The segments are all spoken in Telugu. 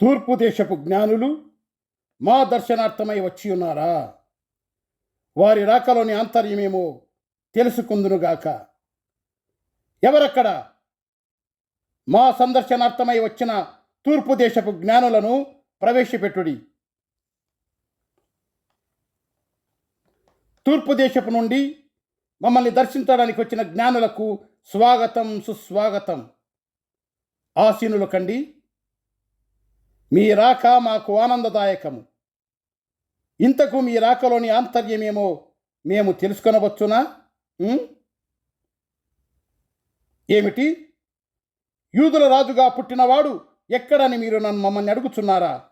తూర్పు దేశపు జ్ఞానులు మా దర్శనార్థమై వచ్చి ఉన్నారా? వారి రాకలోని ఆంతర్యమేమో తెలుసుకుందునుగాక. ఎవరక్కడ? మా సందర్శనార్థమై వచ్చిన తూర్పు దేశపు జ్ఞానులను ప్రవేశపెట్టుడి. తూర్పు దేశపు నుండి మమ్మల్ని దర్శించడానికి వచ్చిన జ్ఞానులకు స్వాగతం సుస్వాగతం. ఆసీనులు కండి. మీ రాక మాకు ఆనందదాయకము. ఇంతకు మీ రాకలోని ఆంతర్యమేమో మేము తెలుసుకొనవచ్చునా? ఏమిటి? యూదుల రాజుగా పుట్టినవాడు ఎక్కడని మీరు నన్ను మమ్మల్ని అడుగుచున్నారా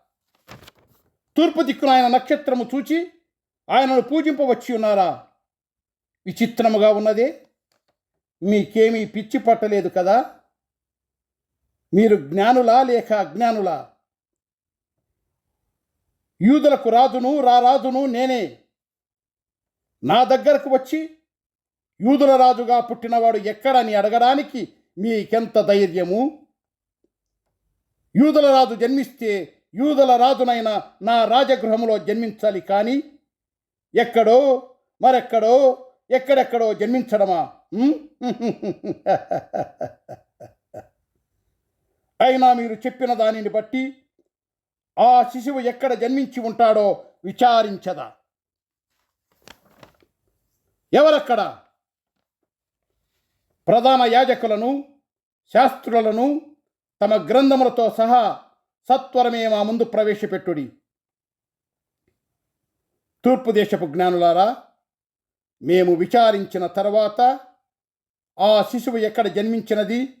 తూర్పు దిక్కున ఆయన నక్షత్రము చూచి ఆయనను పూజింపవచ్చి ఉన్నారా? విచిత్రముగా ఉన్నదే. మీకేమీ పిచ్చి పట్టలేదు కదా? మీరు జ్ఞానులా లేక అజ్ఞానులా? యూదులకు రాజును రారాజును నేనే. నా దగ్గరకు వచ్చి యూదుల రాజుగా పుట్టినవాడు ఎక్కడని అడగడానికి మీకెంత ధైర్యము? యూదుల రాజు జన్మిస్తే యూదుల రాజునైన నా రాజగృహములో జన్మించాలి కానీ ఎక్కడో మరెక్కడో ఎక్కడెక్కడో జన్మించడమా? అయినా మీరు చెప్పిన దానిని బట్టి ఆ శిశువు ఎక్కడ జన్మించి ఉంటాడో విచారించదా. ఎవరక్కడ? ప్రధాన యాజకులను శాస్త్రులను తమ గ్రంథములతో సహా సత్వరమే మా ముందు ప్రవేశపెట్టుడి. తూర్పు దేశపు జ్ఞానులారా మేము విచారించిన తర్వాత ఆ శిశువు ఎక్కడ జన్మించినది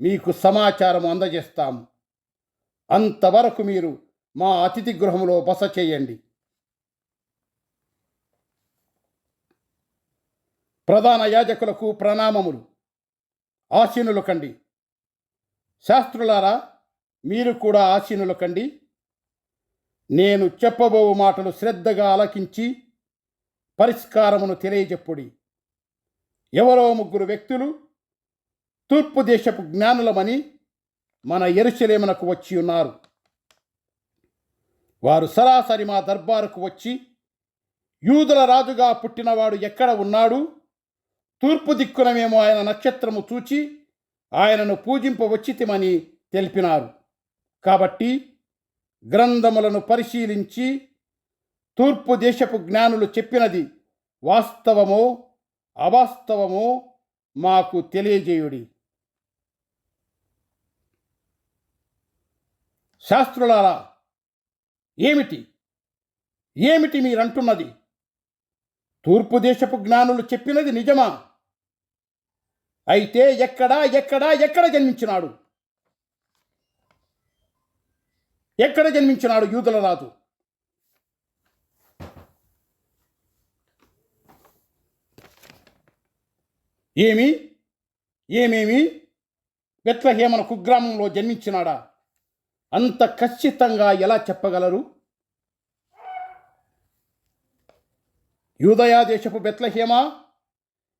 మీకు సమాచారం అందజేస్తాము. అంతవరకు మీరు మా అతిథి గృహంలో బస చేయండి. ప్రధాన యాజకులకు ప్రణామములు. ఆసీనులు కండి. శాస్త్రులారా మీరు కూడా ఆసీనులు కండి. నేను చెప్పబో మాటలు శ్రద్ధగా ఆలకించి పరిష్కారమును తెలియజెప్పుడి. ఎవరో ముగ్గురు వ్యక్తులు తూర్పు దేశపు జ్ఞానులమని మన ఎరుసలేమునకు వచ్చి ఉన్నారు. వారు సరాసరి మా దర్బారుకు వచ్చి యూదుల రాజుగా పుట్టినవాడు ఎక్కడ ఉన్నాడు? తూర్పు దిక్కున మేము ఆయన నక్షత్రము చూచి ఆయనను పూజింపవచ్చితిమని తెలిపినారు. కాబట్టి గ్రంథములను పరిశీలించి తూర్పు దేశపు జ్ఞానులు చెప్పినది వాస్తవమో అవాస్తవమో మాకు తెలియజేయుడి. శాస్త్రులారా ఏమిటి? ఏమిటి మీరంటున్నది? తూర్పు దేశపు జ్ఞానులు చెప్పినది నిజమా? అయితే ఎక్కడా ఎక్కడా ఎక్కడ జన్మించినాడు? ఎక్కడ జన్మించినాడు యూదుల రాజు? ఏమి? ఏమేమి? బెత్లహేమన కుగ్రామంలో జన్మించినాడా? అంత ఖచ్చితంగా ఎలా చెప్పగలరు? యూదయా దేశపు బెత్లహేమా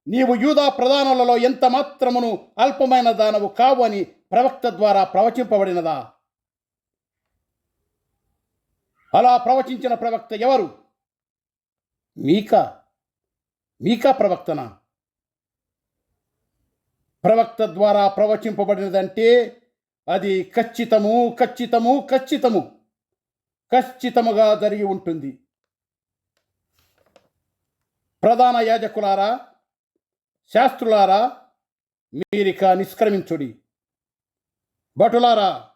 నీవు యూదా ప్రధానులలో ఎంత మాత్రమును అల్పమైన దానవు కావు అని ప్రవక్త ద్వారా ప్రవచింపబడినదా? అలా ప్రవచించిన ప్రవక్త ఎవరు? మీకా? మీకా ప్రవక్తనా? ప్రవక్త ద్వారా ప్రవచింపబడినదంటే అది ఖచ్చితము ఖచ్చితము ఖచ్చితము. ఖచ్చితముగా జరిగి ఉంటుంది. ప్రధాన యాజకులారా శాస్త్రులారా మీరిక నిష్క్రమించుడి. భటులారా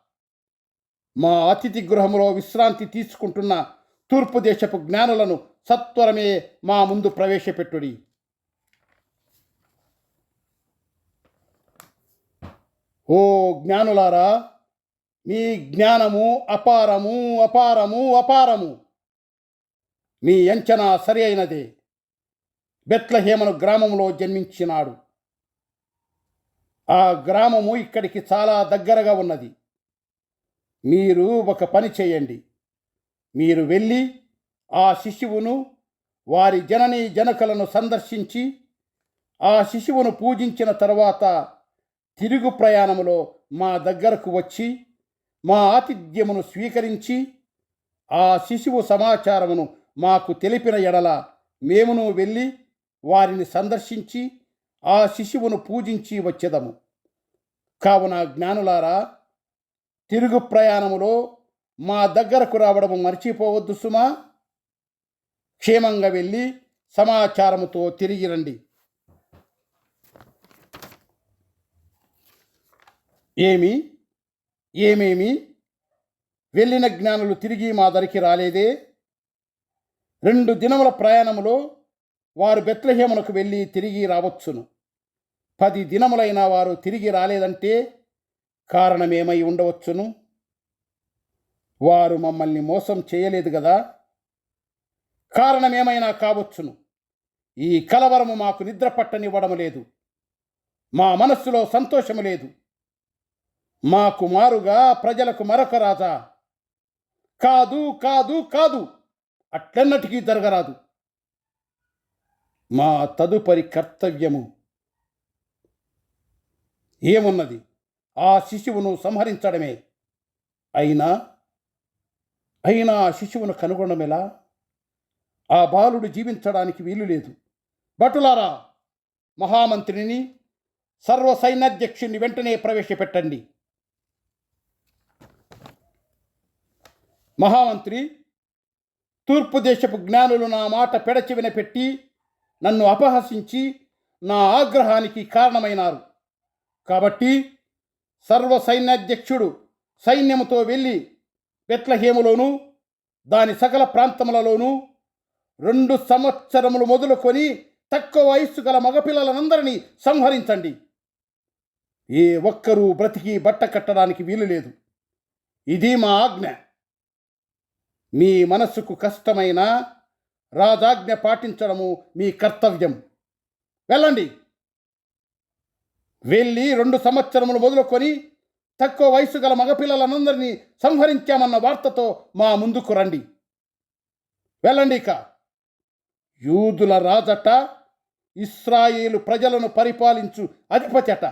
మా అతిథి గృహములో విశ్రాంతి తీసుకుంటున్న తూర్పు దేశపు జ్ఞానులను సత్వరమే మా ముందు ప్రవేశపెట్టుడి. ఓ జ్ఞానులారా మీ జ్ఞానము అపారము అపారము అపారము. మీ అంచనా సరి అయినదే. బెత్లహేమను గ్రామంలో జన్మించినాడు. ఆ గ్రామము ఇక్కడికి చాలా దగ్గరగా ఉన్నది. మీరు ఒక పని చేయండి. మీరు వెళ్ళి ఆ శిశువును వారి జనని జనకలను సందర్శించి ఆ శిశువును పూజించిన తర్వాత తిరుగు ప్రయాణములో మా దగ్గరకు వచ్చి మా ఆతిథ్యమును స్వీకరించి ఆ శిశువు సమాచారమును మాకు తెలిపిన ఎడల మేమును వెళ్ళి వారిని సందర్శించి ఆ శిశువును పూజించి వచ్చేదము. కావున జ్ఞానులారా తిరుగు ప్రయాణములో మా దగ్గరకు రావడము మర్చిపోవద్దు సుమా. క్షేమంగా వెళ్ళి సమాచారముతో తిరిగి రండి. ఏమి? ఏమేమి? వెళ్ళిన జ్ఞానులు తిరిగి మా దరికి రాలేదే? రెండు దినముల ప్రయాణములో వారు బెత్లహేమునకు వెళ్ళి తిరిగి రావచ్చును. పది దినములైన వారు తిరిగి రాలేదంటే కారణమేమై ఉండవచ్చును? వారు మమ్మల్ని మోసం చేయలేదు కదా కారణమేమైనా కావచ్చును. ఈ కలవరము మాకు నిద్ర పట్టనివ్వడం లేదు. మా మనస్సులో సంతోషము లేదు. మా కుమారుగా ప్రజలకు మరొక రాజా. కాదు కాదు కాదు. అట్లన్నటికీ జరగరాదు. మా తదుపరి కర్తవ్యము ఏమున్నది? ఆ శిశువును సంహరించడమే. అయినా అయినా ఆ శిశువును కనుగొనడమెలా? ఆ బాలుడు జీవించడానికి వీలు లేదు. భటులారా మహామంత్రిని సర్వసైనాధ్యక్షుని వెంటనే ప్రవేశపెట్టండి. మహామంత్రి తూర్పు దేశపు జ్ఞానులు నా మాట పెడచెవిన పెట్టి నన్ను అపహసించి నా ఆగ్రహానికి కారణమైనారు. కాబట్టి సర్వ సైన్యాధ్యక్షుడు సైన్యముతో వెళ్ళి బెత్లహేములోను దాని సకల ప్రాంతములలోనూ రెండు సంవత్సరములు మొదలుకొని తక్కువ వయస్సు గల మగపిల్లలందరినీ సంహరించండి. ఏ ఒక్కరూ బ్రతికి బట్ట కట్టడానికి వీలు లేదు. ఇది మా ఆజ్ఞ. మీ మనస్సుకు కష్టమైన రాజాజ్ఞ పాటించడము మీ కర్తవ్యం. వెళ్ళండి. వెళ్ళి రెండు సంవత్సరములు మొదలుకొని తక్కువ వయసు గల మగపిల్లలందరినీ సంహరించామన్న వార్తతో మా ముందుకు రండి. వెళ్ళండి ఇక. యూదుల రాజట ఇస్రాయేలు ప్రజలను పరిపాలించు అధిపతట